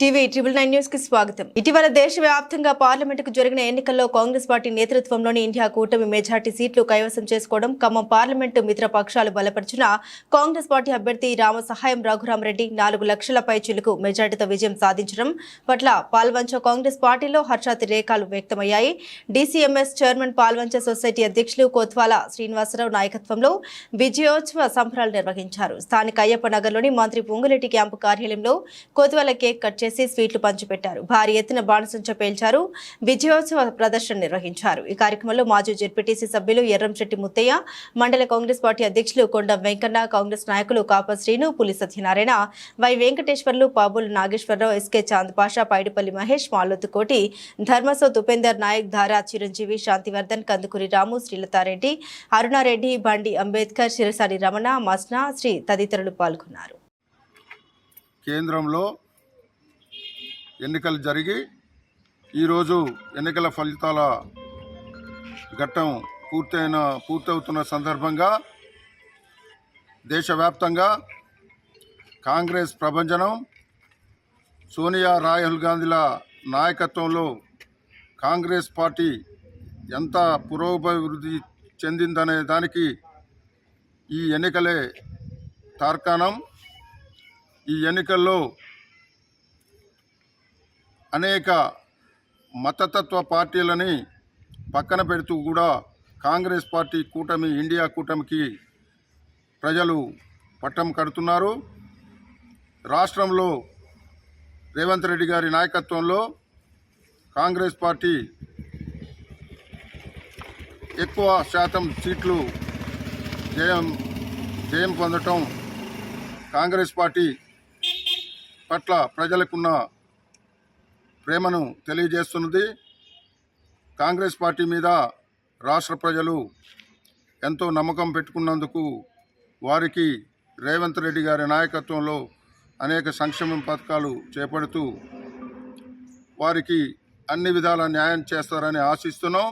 TV triple nine న్యూస్కి స్వాగతం. ఇటీవల దేశవ్యాప్తంగా పార్లమెంటుకు జరిగిన ఎన్నికల్లో కాంగ్రెస్ పార్టీ నేతృత్వంలోని ఇండియా కూటమి మెజార్టీ సీట్లు కైవసం చేసుకోవడం ఖమ్మం పార్లమెంటు మిత్ర పక్షాలు బలపరిచిన కాంగ్రెస్ పార్టీ అభ్యర్థి రామ సహాయం రఘురామరెడ్డి నాలుగు లక్షల పై చిలుకు మెజార్టీతో విజయం సాధించడం పట్ల పాల్వంచ కాంగ్రెస్ పార్టీలో హర్షాతి రేఖలు వ్యక్తమయ్యాయి. డీసీఎంఎస్ చైర్మన్ పాల్వంచ సొసైటీ అధ్యక్షులు కోత్వాల శ్రీనివాసరావు నాయకత్వంలో విజయోత్సవ సంబరాలు నిర్వహించారు. స్థానిక అయ్యప్ప నగర్లోని మంత్రి పొంగులెట్టి క్యాంపు కార్యాలయంలో కోత్వాల కేక్ కట్ చేసి స్వీట్లు పంచిపెట్టారు. భారీ ఎత్తున బాణసంచ పేల్చారు. విజయోత్సవ ప్రదర్శన నిర్వహించారు. ఈ కార్యక్రమంలో మాజీ జెడ్పీటీసీ సభ్యులు ఎర్రంశెట్టి ముత్తయ్య మండల కాంగ్రెస్ పార్టీ అధ్యక్షులు కొండ వెంకన్న కాంగ్రెస్ నాయకులు కాప శ్రీను పులి సత్యనారాయణ వై వెంకటేశ్వర్లు పాబుల్ నాగేశ్వరరావు ఎస్కే చాంద్ పాషా పైడిపల్లి మహేష్ మాలోతుకోటి ధర్మసోత్ ఉపేందర్ నాయక్ ధారా చిరంజీవి శాంతివర్ధన్ కందుకూరి రాము శ్రీలతారెడ్డి అరుణారెడ్డి బండి అంబేద్కర్ శిరసాని రమణ మస్నా శ్రీ తదితరులు పాల్గొన్నారు. కేంద్రంలో ఎన్నికలు జరిగి ఈరోజు ఎన్నికల ఫలితాల ఘట్టం పూర్తయిన పూర్తవుతున్న సందర్భంగా దేశవ్యాప్తంగా కాంగ్రెస్ ప్రభంజనం సోనియా రాహుల్ గాంధీల నాయకత్వంలో కాంగ్రెస్ పార్టీ ఎంత పురోభివృద్ధి చెందిందనే దానికి ఈ ఎన్నికలే తార్కాణం. ఈ ఎన్నికల్లో అనేక మతతత్వ పార్టీలని పక్కన పెడుతూ కూడా కాంగ్రెస్ పార్టీ కూటమి ఇండియా కూటమికి ప్రజలు పట్టం కడుతున్నారు. రాష్ట్రంలో రేవంత్ రెడ్డి గారి నాయకత్వంలో కాంగ్రెస్ పార్టీ ఎక్కువ శాతం సీట్లు జయం జయం పొందటం కాంగ్రెస్ పార్టీ పట్ల ప్రజలకున్న ప్రేమను తెలియజేస్తున్నది కాంగ్రెస్ పార్టీ మీద రాష్ట్ర ప్రజలు ఎంతో నమ్మకం పెట్టుకున్నందుకు వారికి రేవంత్ రెడ్డి గారి నాయకత్వంలో అనేక సంక్షేమ పథకాలు చేపడుతూ వారికి అన్ని విధాల న్యాయం చేస్తారని ఆశిస్తున్నాం.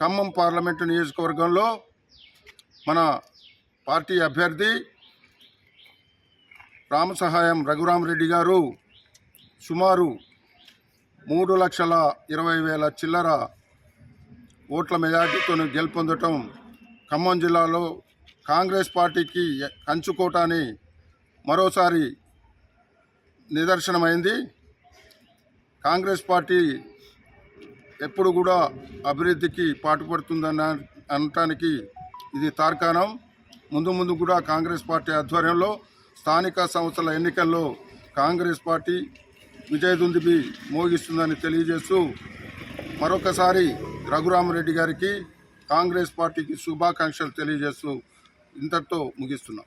ఖమ్మం పార్లమెంటు నియోజకవర్గంలో మన పార్టీ అభ్యర్థి రామసహాయం రఘురామరెడ్డి గారు సుమారు మూడు లక్షల ఇరవై వేల చిల్లర ఓట్ల మెజార్టీతో గెలుపొందటం ఖమ్మం జిల్లాలో కాంగ్రెస్ పార్టీకి కంచుకోటాని మరోసారి నిదర్శనమైంది. కాంగ్రెస్ పార్టీ ఎప్పుడు కూడా అభివృద్ధికి పాటుపడుతుందన్న అనటానికి ఇది తార్కాణం. ముందు ముందు కూడా కాంగ్రెస్ పార్టీ ఆధ్వర్యంలో స్థానిక సంస్థల ఎన్నికల్లో కాంగ్రెస్ పార్టీ విజయదుందుబి మోగిస్తుందని తెలియజేస్తూ మరొకసారి రఘురామరెడ్డి గారికి కాంగ్రెస్ పార్టీకి శుభాకాంక్షలు తెలియజేస్తూ ఇంతటితో ముగిస్తున్నాం.